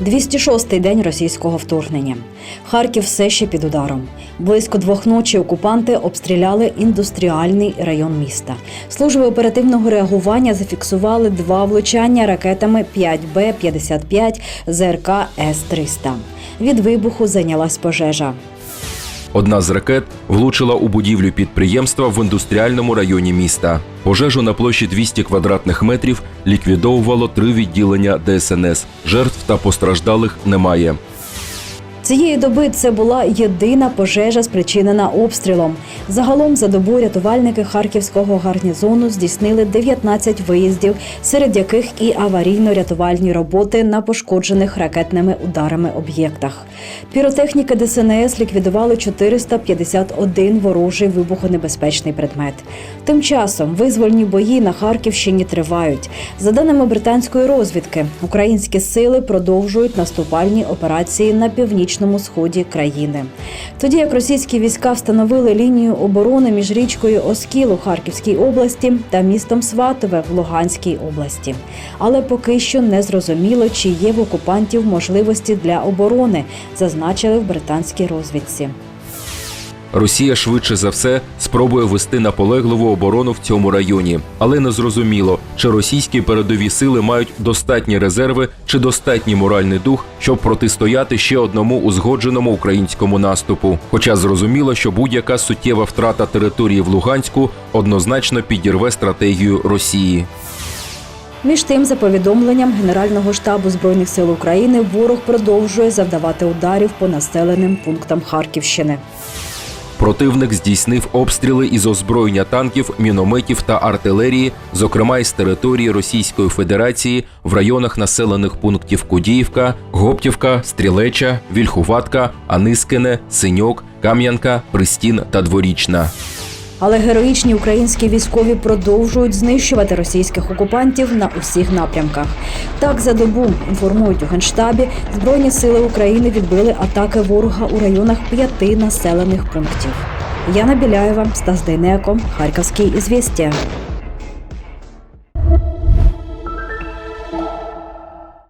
206-й день російського вторгнення. Харків все ще під ударом. Близько двох ночі окупанти обстріляли індустріальний район міста. Служби оперативного реагування зафіксували два влучання ракетами 5Б-55 ЗРК С-300. Від вибуху зайнялась пожежа. Одна з ракет влучила у будівлю підприємства в індустріальному районі міста. Пожежу на площі 200 квадратних метрів ліквідовувало три відділення ДСНС. Жертв та постраждалих немає. Цієї доби це була єдина пожежа, спричинена обстрілом. Загалом за добу рятувальники харківського гарнізону здійснили 19 виїздів, серед яких і аварійно-рятувальні роботи на пошкоджених ракетними ударами об'єктах. Піротехніки ДСНС ліквідували 451 ворожий вибухонебезпечний предмет. Тим часом визвольні бої на Харківщині тривають. За даними британської розвідки, українські сили продовжують наступальні операції на північному сході країни. Тоді як російські війська встановили лінію оборони між річкою Оскіл у Харківській області та містом Сватове в Луганській області. Але поки що не зрозуміло, чи є в окупантів можливості для оборони, зазначили в британській розвідці. Росія швидше за все спробує вести наполегливу оборону в цьому районі, але не зрозуміло, чи російські передові сили мають достатні резерви чи достатній моральний дух, щоб протистояти ще одному узгодженому українському наступу. Хоча зрозуміло, що будь-яка суттєва втрата території в Луганську однозначно підірве стратегію Росії. Між тим, за повідомленням Генерального штабу збройних сил України, ворог продовжує завдавати ударів по населеним пунктам Харківщини. Противник здійснив обстріли із озброєння танків, мінометів та артилерії, зокрема із території Російської Федерації в районах населених пунктів Кудіївка, Гоптівка, Стрілеча, Вільхуватка, Анискине, Синьок, Кам'янка, Пристін та Дворічна. Але героїчні українські військові продовжують знищувати російських окупантів на усіх напрямках. Так, за добу інформують у генштабі, збройні сили України відбили атаки ворога у районах п'яти населених пунктів. Яна Біляєва, Стас Дейнеко, Харківський ізвістія.